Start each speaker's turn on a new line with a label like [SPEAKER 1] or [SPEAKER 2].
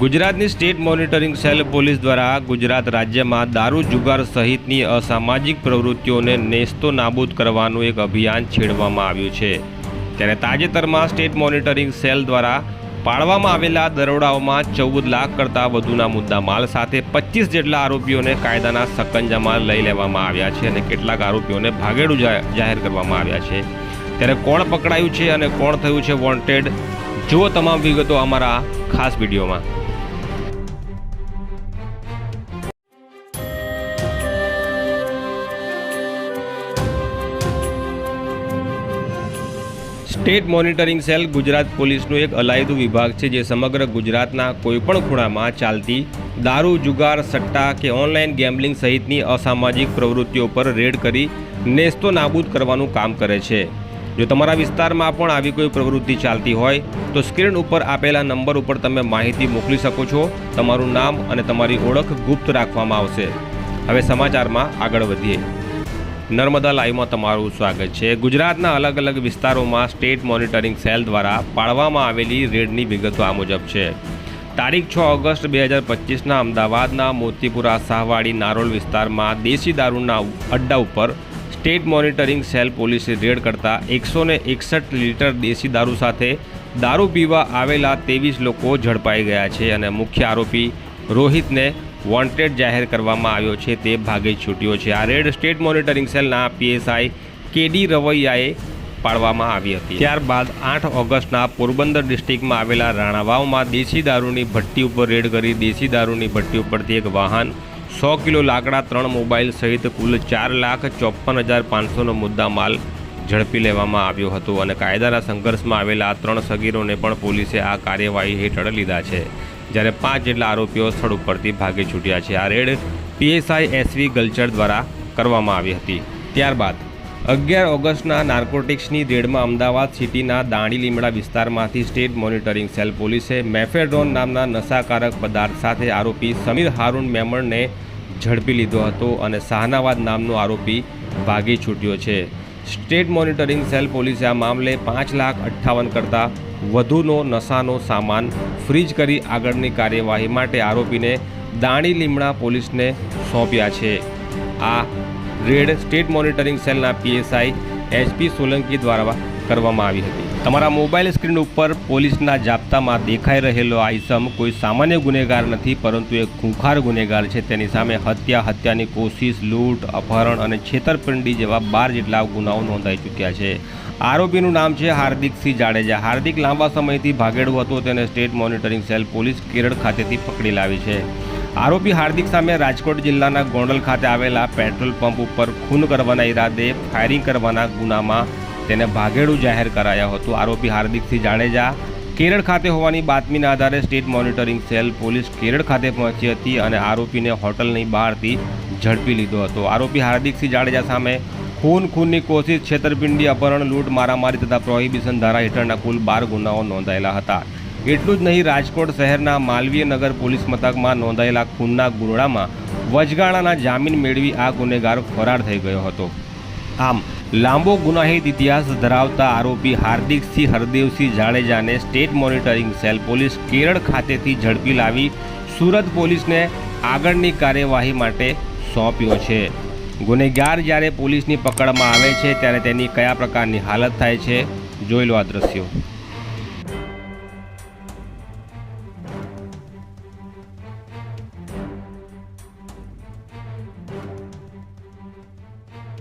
[SPEAKER 1] ગુજરાતની state monitoring cell police દ્વારા ગુજરાત રાજ્યમાં દારૂ જુગાર સહિતની અસામાજિક પ્રવૃત્તિઓને નેસ્તો નાબૂદ કરવાનું એક અભિયાન છેડવામાં આવ્યું છે. ત્યારે તાજેતરમાં સ્ટેટ મોનિટરિંગ સેલ દ્વારા પાડવામાં આવેલા દરોડાઓમાં ચૌદ લાખ કરતાં વધુના મુદ્દા માલ સાથે પચીસ જેટલા આરોપીઓને કાયદાના સકંજામાં લઈ લેવામાં આવ્યા છે અને કેટલાક આરોપીઓને ભાગેડું જાહેર કરવામાં આવ્યા છે. ત્યારે કોણ પકડાયું છે અને કોણ થયું છે વોન્ટેડ? જુઓ તમામ વિગતો અમારા ખાસ વિડીયોમાં. સ્ટેટ મોનિટરિંગ સેલ ગુજરાત પોલીસનું એક અલાયદું વિભાગ છે જે સમગ્ર ગુજરાતના કોઈપણ ખૂણામાં ચાલતી દારૂ, જુગાર, સટ્ટા કે ઓનલાઈન ગેમ્બલિંગ સહિતની અસામાજિક પ્રવૃત્તિઓ પર રેડ કરી નેસ્તો નાબૂદ કરવાનું કામ કરે છે. જો તમારા વિસ્તારમાં પણ આવી કોઈ પ્રવૃત્તિ ચાલતી હોય, તો સ્ક્રીન ઉપર આપેલા નંબર ઉપર તમે માહિતી મોકલી શકો છો. તમારું નામ અને તમારી ઓળખ ગુપ્ત રાખવામાં આવશે. હવે સમાચારમાં આગળ વધીએ. નર્મદા લાઈવમાં તમારું સ્વાગત છે. ગુજરાતના અલગ અલગ વિસ્તારોમાં સ્ટેટ મોનિટરિંગ સેલ દ્વારા પાડવામાં આવેલી રેડની વિગતો આ મુજબ છે. તારીખ છ ઓગસ્ટ બે હજાર પચીસના અમદાવાદના મોતીપુરા શાહવાડી નારોલ વિસ્તારમાં દેશી દારૂના અડ્ડા ઉપર સ્ટેટ મોનિટરિંગ સેલ પોલીસે રેડ કરતા એકસો એકસઠ લીટર દેશી દારૂ સાથે દારૂ પીવા આવેલા ત્રેવીસ લોકો ઝડપાઈ ગયા છે અને મુખ્ય આરોપી રોહિતને વોન્ટેડ જાહેર કરવામાં આવ્યો છે તે ભાગે છૂટ્યો છે. આ રેડ સ્ટેટ મોનિટરિંગ સેલના પીએસઆઈ કેડી રવૈયાએ પાડવામાં આવી હતી. ત્યારબાદ આઠ ઓગસ્ટના પોરબંદર ડિસ્ટ્રિક્ટમાં આવેલા રાણાવાવમાં દેશી દારૂની ભઠ્ઠી ઉપર રેડ કરી દેશી દારૂની ભઠ્ઠી ઉપરથી એક વાહન, સો કિલો લાકડા, ત્રણ મોબાઈલ સહિત કુલ ચાર લાખ ચોપન હજાર પાંચસોનો મુદ્દા માલ ઝડપી લેવામાં આવ્યો હતો અને કાયદાના સંઘર્ષમાં આવેલા ત્રણ સગીરોને પણ પોલીસે આ કાર્યવાહી હેઠળ લીધા છે. જ્યારે પાંચ જેટલા આરોપીઓ સ્થળ ઉપરથી ભાગી છૂટ્યા છે. આ રેડ પીએસઆઈ એસવી ગલચર દ્વારા કરવામાં આવી હતી. ત્યારબાદ અગિયાર ઓગસ્ટના નાર્કોટિક્સની રેડમાં અમદાવાદ સિટીના દાણી લીમડા વિસ્તારમાંથી સ્ટેટ મોનિટરિંગ સેલ પોલીસે મેફેડ્રોન નામના નશાકારક પદાર્થ સાથે આરોપી સમીર હારૂન મેમણને ઝડપી લીધો હતો અને શાહનાવાદ નામનો આરોપી ભાગી છૂટ્યો છે. સ્ટેટ મોનિટરિંગ સેલ પોલીસે આ મામલે પાંચ લાખ અઠ્ઠાવન કરતાં વધુનો નશાનો સામાન ફ્રીજ કરી આગળની કાર્યવાહી માટે આરોપીને દાણી લીમડા પોલીસને સોંપ્યા છે. આ રેડ સ્ટેટ મોનિટરિંગ સેલના પીએસઆઈ એચપી સોલંકી દ્વારા કરવામાં આવી હતી. તમારા મોબાઈલ સ્ક્રીન ઉપર પોલીસના જાપ્તામાં દેખાઈ રહેલો આઈસમ કોઈ સામાન્ય ગુનેગાર નથી, પરંતુ એક ખૂંખાર ગુનેગાર છે. તેની સામે હત્યા, હત્યાની કોશિશ, લૂંટ, અપહરણ અને છેતરપિંડી જેવા બાર જેટલા ગુનાઓ નોંધાઈ ચૂક્યા છે. આરોપીનું નામ છે હાર્દિકસિંહ જાડેજા. હાર્દિક લાંબા સમયથી ભાગેડો હતો, તેને state monitoring cell police Kerala ખાતેથી પકડી લાવી છે. આરોપી હાર્દિક સામે રાજકોટ જિલ્લાના ગોંડલ ખાતે આવેલા પેટ્રોલ પંપ ઉપર ખૂન કરવાના ઈરાદે ફાયરિંગ કરવાના ગુનામાં તેને ભાગેડું જાહેર કરાયો હતો. આરોપી હાર્દિકસિંહ જાડેજા કેરળ ખાતે હોવાની બાતમીના આધારે state monitoring cell police Kerala ખાતે પહોંચી હતી અને આરોપીને હોટલની બહારથી ઝડપી લીધો હતો. આરોપી હાર્દિકસિંહ જાડેજા સામે ખૂન ખૂનની કોશિશ, છેતરપિંડી, અપહરણ, લૂંટ, મારામારી તથા પ્રોહિબિશન ધારા હેઠળના કુલ બાર ગુનાઓ નોંધાયેલા હતા. એટલું જ નહીં, રાજકોટ શહેરના માલવીય નગર પોલીસ મથકમાં નોંધાયેલા ખૂનના ગુરડામાં વચગાળાના જામીન મેળવી આ ગુનેગાર ફરાર થઈ ગયો હતો. આમ, લાંબો ગુનાહિત ઇતિહાસ ધરાવતા આરોપી Hardiksinh Hardevsinh જાડેજાને state monitoring cell police Kerala ખાતેથી ઝડપી લાવી સુરત પોલીસને આગળની કાર્યવાહી માટે સોંપ્યો છે. ગુનેગાર જ્યારે પોલીસની પકડમાં આવે છે, ત્યારે તેની કયા પ્રકારની હાલત થાય છે, જોઈ લો આ દ્રશ્યો.